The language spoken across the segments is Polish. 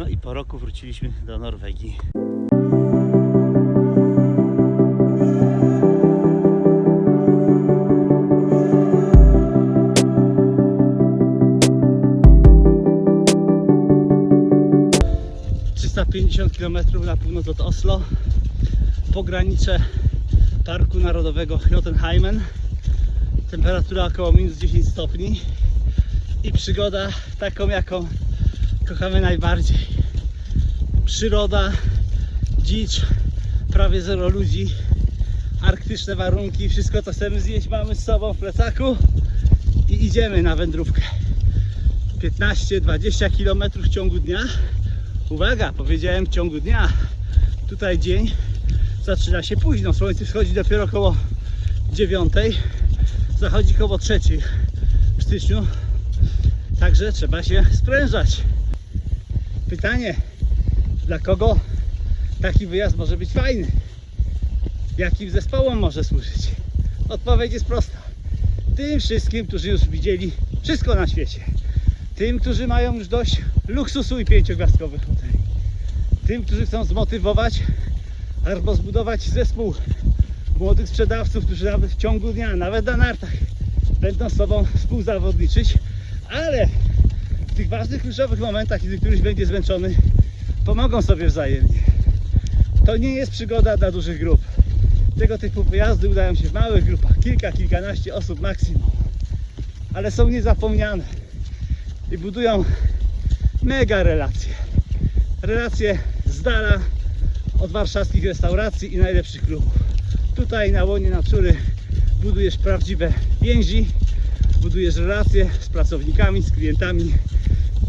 No i po roku wróciliśmy do Norwegii. ...350 km na północ od Oslo... ...pogranicze Parku Narodowego Jotunheimen... ...temperatura około minus 10 stopni... ...i przygoda taką jaką kochamy najbardziej. Przyroda, dzicz, prawie zero ludzi, arktyczne warunki, wszystko co chcemy zjeść mamy z sobą w plecaku i idziemy na wędrówkę. 15-20 km w ciągu dnia. Uwaga, powiedziałem w ciągu dnia. Tutaj dzień zaczyna się późno. Słońce wschodzi dopiero około 9, zachodzi około 3 w styczniu. Także trzeba się sprężać. Pytanie, dla kogo taki wyjazd może być fajny? Jakim zespołom może służyć? Odpowiedź jest prosta. Tym wszystkim, którzy już widzieli wszystko na świecie. Tym, którzy mają już dość luksusu i pięciogwiazdkowych hoteli. Tym, którzy chcą zmotywować albo zbudować zespół młodych sprzedawców, którzy nawet w ciągu dnia, nawet na nartach będą z sobą współzawodniczyć, ale tych ważnych, kluczowych momentach, kiedy któryś będzie zmęczony, pomogą sobie wzajemnie. To nie jest przygoda dla dużych grup. Tego typu wyjazdy udają się w małych grupach, kilka, kilkanaście osób maksimum. Ale są niezapomniane i budują mega relacje. Relacje z dala od warszawskich restauracji i najlepszych klubów. Tutaj na łonie natury budujesz prawdziwe więzi, budujesz relacje z pracownikami, z klientami,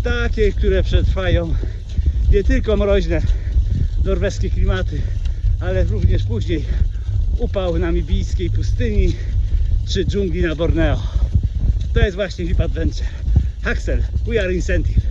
takie, które przetrwają nie tylko mroźne norweskie klimaty, ale również później upał namibijskiej pustyni czy dżungli na Borneo. To jest właśnie VIP Adventure. Axel, we are incentive.